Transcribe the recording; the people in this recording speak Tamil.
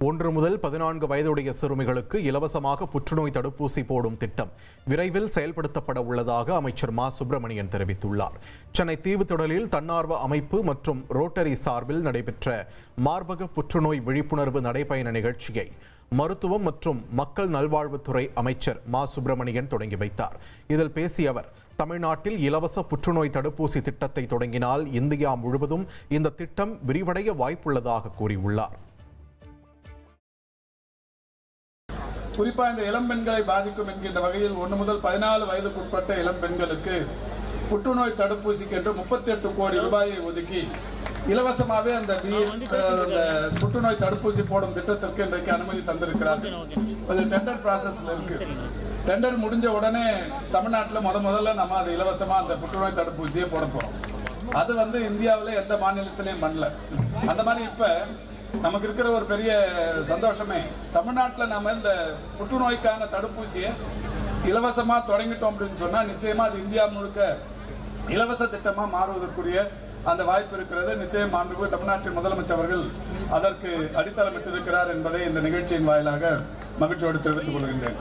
ஒன்று முதல் பதினான்கு வயதுடைய சிறுமிகளுக்கு இலவசமாக புற்றுநோய் தடுப்பூசி போடும் திட்டம் விரைவில் செயல்படுத்தப்பட உள்ளதாக அமைச்சர் மா. சுப்பிரமணியன் தெரிவித்துள்ளார். சென்னை தீவுத்திடலில் தன்னார்வ அமைப்பு மற்றும் ரோட்டரி சார்பில் நடைபெற்ற மார்பக புற்றுநோய் விழிப்புணர்வு நடைபயண நிகழ்ச்சியை மருத்துவம் மற்றும் மக்கள் நல்வாழ்வுத்துறை அமைச்சர் மா. சுப்பிரமணியன் தொடங்கி வைத்தார். இதில் பேசிய அவர் தமிழ்நாட்டில் இலவச புற்றுநோய் தடுப்பூசி திட்டத்தை தொடங்கினால் இந்தியா முழுவதும் இந்த திட்டம் விரிவடைய வாய்ப்புள்ளதாக கூறியுள்ளார். குறிப்பா இந்த இளம் பெண்களை பாதிக்கும் என்கின்ற வகையில் ஒன்று முதல் பதினாலு வயதுக்குட்பட்ட இளம் பெண்களுக்கு புற்றுநோய் தடுப்பூசிக்கு என்று முப்பத்தி எட்டு கோடி ரூபாயை ஒதுக்கி இலவசமாகவே அந்த புற்றுநோய் தடுப்பூசி போடும் திட்டத்திற்கு இன்றைக்கு அனுமதி தந்திருக்கிறார்கள் அது டெண்டர் ப்ராசஸ்ல இருக்கு. டெண்டர் முடிஞ்ச உடனே தமிழ்நாட்டில் முத முதல்ல நம்ம அது இலவசமா அந்த புற்றுநோய் தடுப்பூசியை போட போறோம். அது வந்து இந்தியாவில் எந்த மாநிலத்திலையும் பண்ணல. அந்த மாதிரி இப்ப நமக்கு இருக்கிற ஒரு பெரிய சந்தோஷமே. தமிழ்நாட்டில் நம்ம இந்த புற்றுநோய்க்கான தடுப்பூசியை இலவசமா தொடங்கிட்டோம் அப்படின்னு சொன்னா நிச்சயமா அது இந்தியா முழுக்க இலவச திட்டமா மாறுவதற்குரிய அந்த வாய்ப்பு இருக்கிறது. நிச்சயம் மாண்புமிகு தமிழ்நாட்டின் முதலமைச்சர் அவர்கள் அதற்கு அடித்தளமிட்டிருக்கிறார் என்பதை இந்த நிகழ்ச்சியின் வாயிலாக மகிழ்ச்சியோடு தெரிவித்துக் கொள்கின்றேன்.